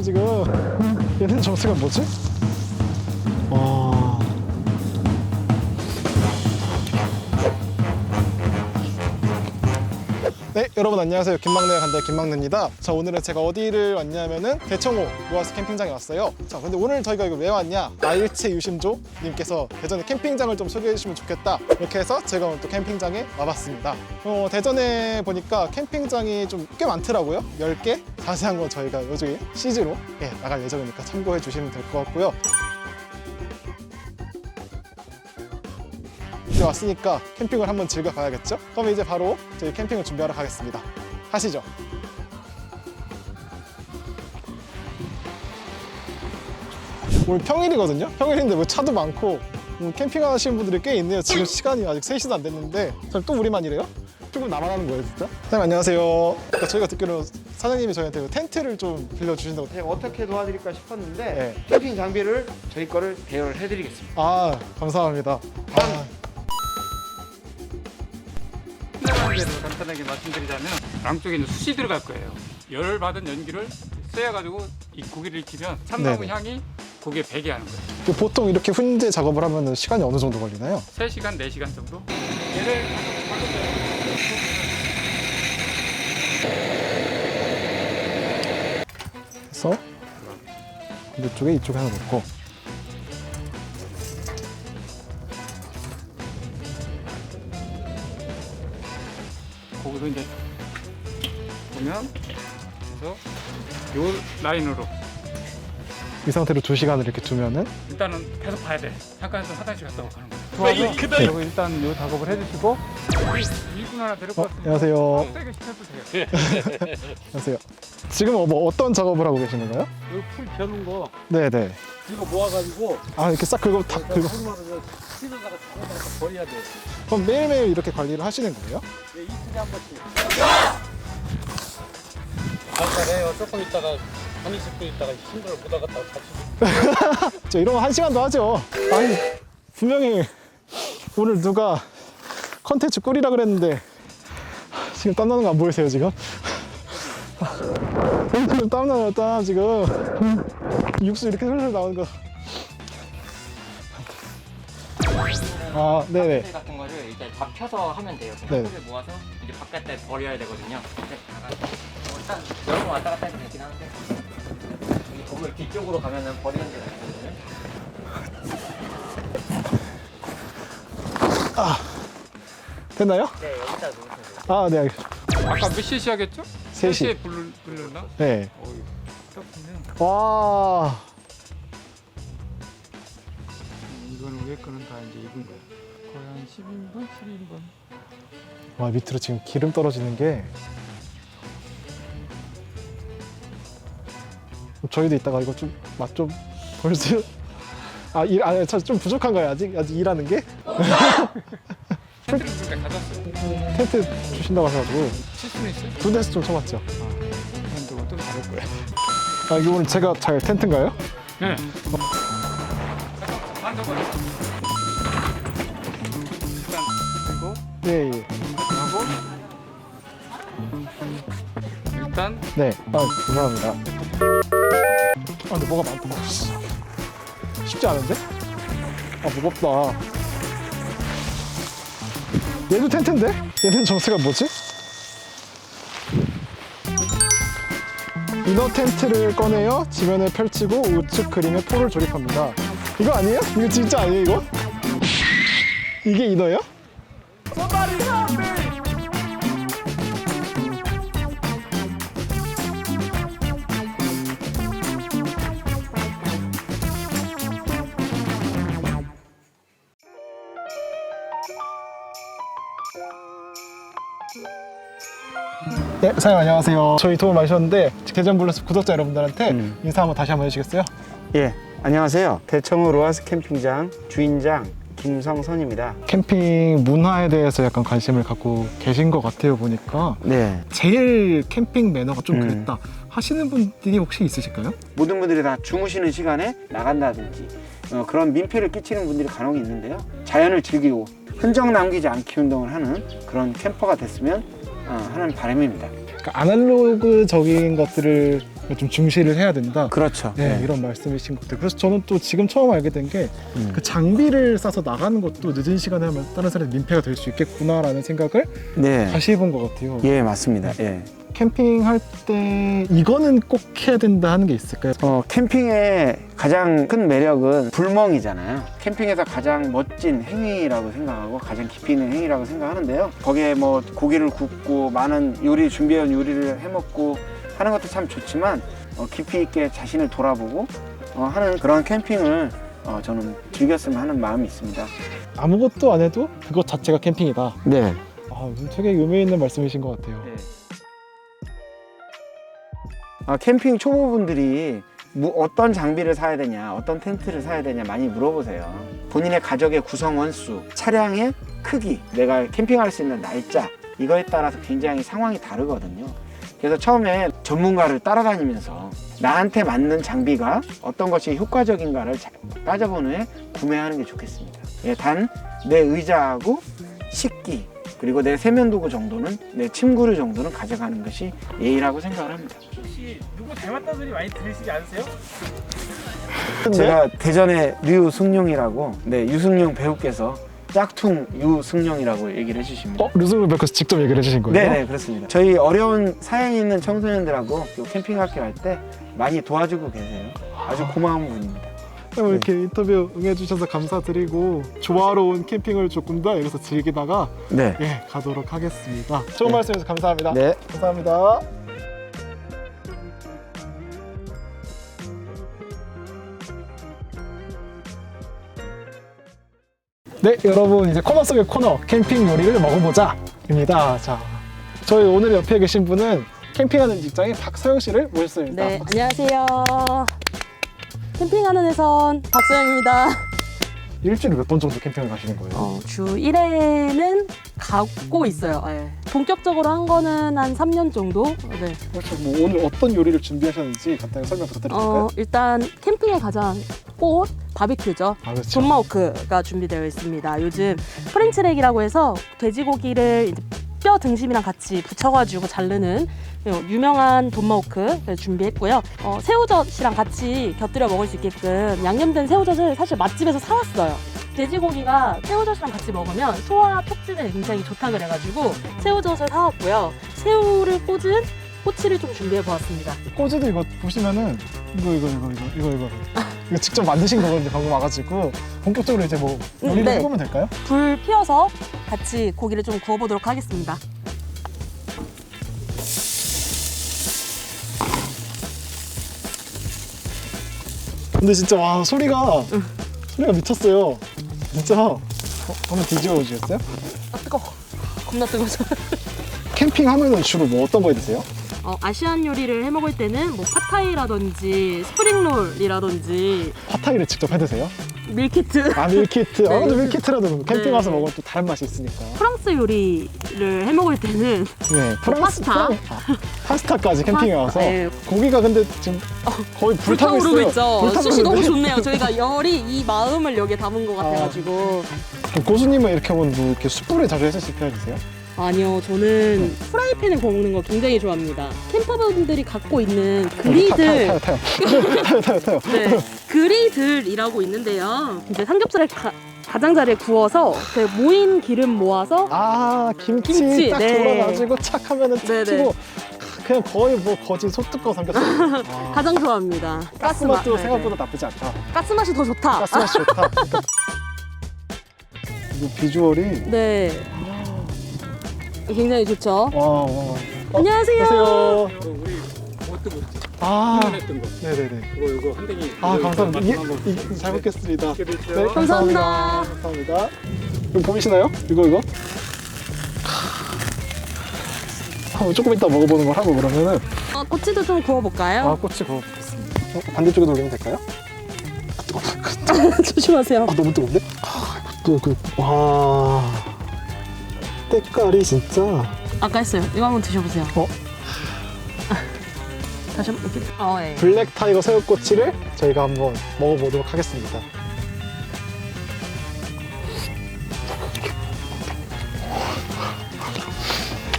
지금 얘는 점수가 뭐지? 여러분 안녕하세요. 김막내가 간다 김막내입니다. 자, 오늘은 제가 어디를 왔냐면은 대청호 로아스 캠핑장에 왔어요. 자, 근데 오늘 저희가 이거 왜 왔냐? 나일체 유심조 님께서 대전에 캠핑장을 좀 소개해 주시면 좋겠다. 이렇게 해서 제가 오늘 또 캠핑장에 와봤습니다. 어, 대전에 보니까 캠핑장이 좀 꽤 많더라고요. 10개? 자세한 건 저희가 요즘에 CG로 예, 나갈 예정이니까 참고해 주시면 될 것 같고요. 이제 왔으니까 캠핑을 한번 즐겨봐야겠죠? 그럼 이제 바로 저희 캠핑을 준비하러 가겠습니다. 가시죠. 오늘 평일이거든요? 평일인데 뭐 차도 많고 음, 캠핑 하시는 분들이 꽤 있네요. 지금 시간이 아직 3시도 안 됐는데 그럼 또 우리만 이래요? 조금 나만 하는 거예요, 진짜? 사장님 안녕하세요. 그러니까 저희가 듣기로 사장님이 저희한테 텐트를 좀 빌려주신다고 제가 어떻게 도와드릴까 싶었는데 네. 캠핑 장비를 저희 거를 대여를 해드리겠습니다. 아 감사합니다. 아, 간단하게 말씀드리자면 양쪽에는 숯이 들어갈 거예요. 열을 받은 연기를 쐬어가지고 이 고기를 익히면 참나무 네네. 향이 고기에 배게 하는 거예요. 그 보통 이렇게 훈제 작업을 하면 시간이 어느 정도 걸리나요? 3시간, 4시간 정도? 얘를 해서 이쪽에 이쪽에 하나 놓고 거기서 이제 보면 그래서 요 라인으로 이 상태로 두 시간을 이렇게 두면은 일단은 계속 봐야 돼. 잠깐에서 화장실 갔다 오고 가는 거예요. 좋아서 여기 일단 요 작업을 해주시고 일꾼 하나 데리고 어, 왔으니까 안녕하세요. 세게 시켜도 돼요. 안녕하세요. 지금 어, 뭐 어떤 작업을 하고 계시는 거예요? 여기 풀 겨눈 거 네네. 이거 모아가지고 아 이렇게 싹 긁어 다 긁어. 씻어다가 잡아다가 버려야 돼. 그럼 매일매일 이렇게 관리를 하시는 거예요? 예, 이틀에 한 번씩. 간단해요. 조금 있다가 한 20분 있다가 힘들어 못 나갔다가 다시. 저 이러면 한 시간도 하죠. 아니 분명히 오늘 누가 컨텐츠 꿀이라 그랬는데 지금 땀 나는 거 안 보이세요 지금? 지금 땀나요 땀 지금 육수 이렇게 흘러 나오는 거. 아 네네. 네. 같은 거를 이제 다 펴서 하면 돼요. 네. 네. 를 모아서 이제 바깥에 버려야 되거든요. 이렇게 나가서 어, 일단 여러 번 왔다 갔다 해도 되긴 하는데 여기 건물 뒤쪽으로 가면은 버리는 데가 있거든요. 됐나요? 네, 여기다 놓으시면 돼요. 아 네. 알겠습니다. 아까 몇 시에 시작했죠? 세 시. 3시에 불, 불렀나? 네. 어이, 와. 음, 이거는 위에 거는 다 이제 익은 거야. 거의 한 10인분, 11인분. 와 밑으로 지금 기름 떨어지는 게 저희도 이따가 이거 좀 맛 좀 볼 수. 아, 일, 아, 저 좀 부족한가요, 아직? 아직 일하는 게? 텐트를 그러니까 가져왔어요. 텐트 주신다고 하셔가지고, 칠 수는 있어요? 두 대에서 좀 쳐봤죠. 텐트 어떤 다를 거야. 아, 이거 오늘 제가 잘 텐트인가요? 네. 잠깐 만져봐. 일단 그리고 예, 예. 하고 일단 네. 아, 감사합니다. 아, 근데 뭐가 많다. 쉽지 않은데? 아, 무겁다. 얘도 텐트인데? 얘는 점수가 뭐지? 이너 텐트를 꺼내어 지면에 펼치고 우측 그림에 포를 조립합니다. 이거 아니에요? 이거 진짜 아니에요, 이거? 이게 이너예요? 네, 사장님 안녕하세요. 저희 도움 많이 주셨는데 대전 블루스 구독자 여러분들한테 음. 인사 한번 다시 한번 해주시겠어요? 예, 안녕하세요. 대청호 로아스 캠핑장 주인장 김성선입니다. 캠핑 문화에 대해서 약간 관심을 갖고 계신 것 같아요 보니까 네, 제일 캠핑 매너가 좀 음. 그랬다 하시는 분들이 혹시 있으실까요? 모든 분들이 다 주무시는 시간에 나간다든지 어, 그런 민폐를 끼치는 분들이 간혹 있는데요. 자연을 즐기고 흔적 남기지 않기 운동을 하는 그런 캠퍼가 됐으면 어, 하는 바람입니다. 그러니까 아날로그적인 것들을 좀 중시를 해야 된다. 그렇죠. 네, 네. 이런 말씀이신 것 같아요. 그래서 저는 또 지금 처음 알게 된 게 그 음. 장비를 싸서 나가는 것도 늦은 시간에 하면 다른 사람이 민폐가 될 수 있겠구나라는 생각을 네. 다시 해본 것 같아요. 예, 맞습니다. 예. 캠핑할 때 이거는 꼭 해야 된다 하는 게 있을까요? 어, 캠핑의 가장 큰 매력은 불멍이잖아요. 캠핑에서 가장 멋진 행위라고 생각하고 가장 깊이 있는 행위라고 생각하는데요. 거기에 뭐 고기를 굽고 많은 요리 준비해온 요리를 해먹고 하는 것도 참 좋지만 어, 깊이 있게 자신을 돌아보고 어, 하는 그런 캠핑을 어, 저는 즐겼으면 하는 마음이 있습니다. 아무것도 안 해도 그것 자체가 캠핑이다. 네. 아, 되게 의미 있는 말씀이신 것 같아요. 아, 캠핑 초보분들이 뭐 어떤 장비를 사야 되냐, 어떤 텐트를 사야 되냐 많이 물어보세요. 본인의 가족의 구성 원 수, 차량의 크기, 내가 캠핑할 수 있는 날짜 이거에 따라서 굉장히 상황이 다르거든요. 그래서 처음에 전문가를 따라다니면서 나한테 맞는 장비가 어떤 것이 효과적인가를 자- 따져본 후에 구매하는 게 좋겠습니다. 예, 단 내 의자하고 식기 그리고 내 세면도구 정도는 내 침구류 정도는 가져가는 것이 예의라고 생각을 합니다. 혹시 누구 닮았다는 소리 많이 들으시지 않으세요? 제가 대전의 류승룡이라고 네 유승룡 배우께서 짝퉁 유승룡이라고 얘기를 해주십니다. 어, 류승우 배우께서 직접 얘기를 해주신 거예요? 네네 그렇습니다. 저희 어려운 사연이 있는 청소년들하고 요 캠핑 학교 할 때 많이 도와주고 계세요. 아주 고마운 분입니다. 오늘 이렇게 인터뷰 응해주셔서 감사드리고 조화로운 캠핑을 조금 더 여기서 즐기다가 네. 예 가도록 하겠습니다. 좋은 네. 말씀해주셔서 감사합니다. 네. 감사합니다. 네, 여러분 이제 코너 속의 코너 캠핑 요리를 먹어보자 입니다. 자, 저희 오늘 옆에 계신 분은 캠핑하는 직장인 박서영 씨를 모셨습니다. 네, 안녕하세요. 캠핑하는 해선 박소영입니다. 일주일에 몇 번 정도 캠핑을 가시는 거예요? 어, 주 1회는 가고 있어요. 네. 본격적으로 한 거는 한 3년 정도? 네. 그렇죠. 뭐 오늘 어떤 요리를 준비하셨는지 간단히 설명 부탁드릴까요? 어, 일단 캠핑에 가장 꽃 바비큐죠. 아, 그렇죠. 존마호크가 준비되어 있습니다. 요즘 프렌치렉이라고 해서 돼지고기를 이제 뼈 등심이랑 같이 붙여가지고 자르는 유명한 돈마호크 준비했고요. 어, 새우젓이랑 같이 곁들여 먹을 수 있게끔 양념된 새우젓을 사실 맛집에서 사왔어요. 돼지고기가 새우젓이랑 같이 먹으면 소화 촉진에 굉장히 좋다 그래가지고 새우젓을 사왔고요. 새우를 꽂은 꼬치를 좀 준비해 보았습니다. 꼬지도 이거 보시면은 이거 이거 이거 이거 이거 이거 이거 직접 만드신 거거든요 방금 와가지고 본격적으로 이제 뭐 요리를 네. 해보면 될까요? 불 피워서 같이 고기를 좀 구워보도록 하겠습니다. 근데 진짜 와 소리가 소리가 미쳤어요 진짜 어, 한번 뒤집어 보시겠어요? 아 뜨거. 겁나 뜨거워서. 캠핑하면은 주로 뭐 어떤 거 해드세요? 어, 아시안 요리를 해 먹을 때는 뭐 팟타이라든지 스프링롤이라든지 파타이를 직접 해드세요? 밀키트. 아 밀키트 아 네. 근데 밀키트라도 캠핑 네. 와서 먹으면 또 다른 맛이 있으니까 프랑스 요리를 해 먹을 때는 네 파스타. 프랑- 아, 파스타까지 캠핑에 와서 네. 고기가 근데 지금 거의 불타고 있어요 불타오르고 있죠. 불타고 숯이 너무 있는데. 좋네요. 저희가 열이 이 마음을 여기에 담은 것 같아가지고 그럼 고수님은 이렇게 하면 뭐 이렇게 숯불에 자주 해서 편해주세요? 아니요 저는 프라이팬에 구워 먹는 거 굉장히 좋아합니다. 캠퍼분들이 갖고 있는 그리들 타요 타요 타요 타요 타요 타요 네, 그리들이라고 있는데요. 이제 삼겹살을 가, 가장자리에 구워서 그 모인 기름 모아서 아 김치, 김치, 딱 네. 돌아가지고 착 하면은 탁 네네. 튀고 그냥 거의 뭐 거진 소뚜껑 삼겹살 아, 가장 좋아합니다. 가스 맛도 네, 생각보다 나쁘지 않다 네. 가스 맛이 더 좋다. 가스 맛이 좋다 이 비주얼이 네. 굉장히 좋죠. 와, 와, 와. 안녕하세요. 안녕하세요 그 우리 어떤 거아 훈련했던 거 네네네 그거 이거 한 댕이 아 이거 감사합니다 맛 예, 한번 이, 잘 먹겠습니다 네 드세요. 감사합니다 감사합니다. 감사합니다 이거 보이시나요? 이거 이거 한번 조금 이따 먹어보는 걸 하고 그러면은 어, 꼬치도 좀 구워볼까요? 아 꼬치 구워보겠습니다 어, 반대쪽에 돌리면 될까요? 조심하세요. 아 너무 뜨거운데? 아, 또 그, 와 때깔이 진짜 아까 했어요. 이거 한번 드셔보세요. 어? 다시 한번 이렇게. 어, 예. 블랙 타이거 새우꼬치를 저희가 한번 먹어보도록 하겠습니다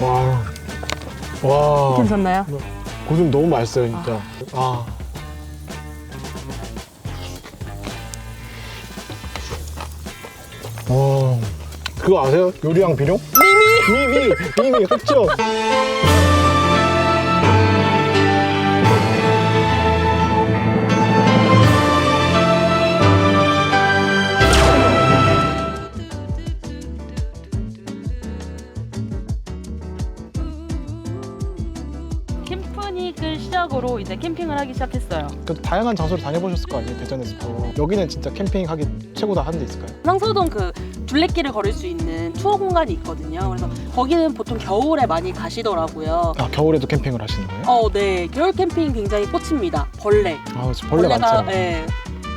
와, 와 괜찮나요? 고수님 너무 맛있어요, 진짜. 아. 어, 그거 아세요? 요리왕 비룡? 미미! 미미! 미미! 캠프닉을 시작으로 이제 캠핑을 하기 시작했어요. 그 다양한 장소를 다녀보셨을 거 아니에요, 대전에서도. 여기는 진짜 캠핑하기 최고다 하는 데 있을까요? 상서동 그 둘레길을 걸을 수 있는 투어 공간이 있거든요. 그래서 거기는 보통 겨울에 많이 가시더라고요. 아, 겨울에도 캠핑을 하시는 거예요? 어, 네. 겨울 캠핑 굉장히 꽂힙니다. 벌레. 아, 진짜 벌레 벌레가 많잖아요. 예,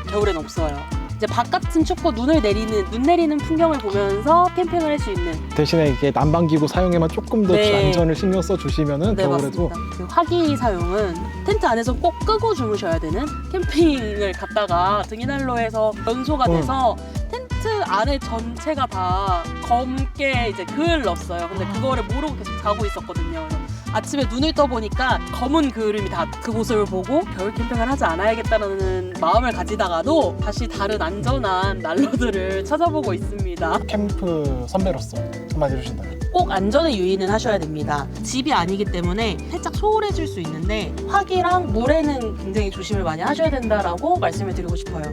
겨울엔 없어요. 이제 바깥은 춥고 눈을 내리는 눈 내리는 풍경을 보면서 캠핑을 할 수 있는 대신에 이게 난방기구 사용에만 조금 더 네. 안전을 신경 써 주시면은 네 겨울에도 맞습니다. 그 화기 사용은 텐트 안에서 꼭 끄고 주무셔야 되는 캠핑을 갔다가 등이난로에서 연소가 어. 돼서 텐트 안에 전체가 다 검게 이제 그을 넣었어요. 근데 그거를 모르고 계속 자고 있었거든요. 그래서 아침에 눈을 떠 보니까 검은 그을음이 다 그 모습을 보고 겨울 캠핑을 하지 않아야겠다는 마음을 가지다가도 다시 다른 안전한 난로들을 찾아보고 있습니다. 캠프 선배로서 한마디 해주신다면 꼭 안전에 유의는 하셔야 됩니다. 집이 아니기 때문에 살짝 소홀해질 수 있는데 화기랑 물에는 굉장히 조심을 많이 하셔야 된다라고 말씀을 드리고 싶어요.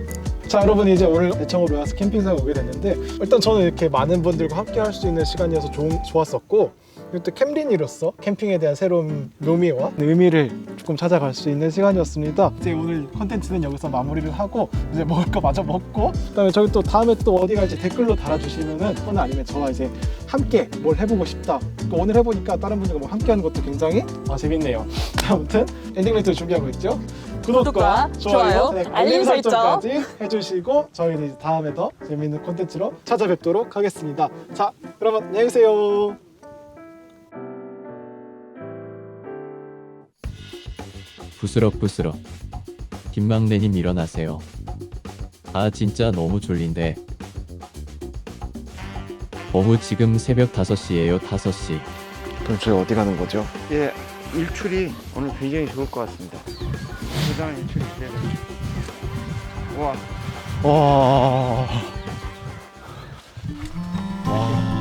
자 여러분 이제 오늘 대청으로 와서 캠핑장에 오게 됐는데 일단 저는 이렇게 많은 분들과 함께 할 수 있는 시간이어서 좋은, 좋았었고 또 캠린이로서 캠핑에 대한 새로운 묘미와 의미를 조금 찾아갈 수 있는 시간이었습니다 이제 오늘 컨텐츠는 여기서 마무리를 하고 이제 먹을 거 마저 먹고 그다음에 저희 또 다음에 또 어디 갈지 댓글로 달아주시면은 또는 아니면 저와 이제 함께 뭘 해보고 싶다 또 오늘 해보니까 다른 분들과 뭐 함께 하는 것도 굉장히 아, 재밌네요 아무튼 엔딩 멘트 준비하고 있죠 구독과, 구독과 좋아요, 네, 알림 설정. 설정까지 해주시고 저희는 다음에 더 재밌는 콘텐츠로 찾아뵙도록 하겠습니다. 자, 여러분 안녕히 계세요. 부스럭부스럭 김막내님 일어나세요. 아 진짜 너무 졸린데. 어후 지금 새벽 5시예요 5시. 그럼 저희 어디 가는 거죠? 예, 일출이 오늘 굉장히 좋을 것 같습니다. 대단한 일출이 기대됩니다. 와, 와, 와,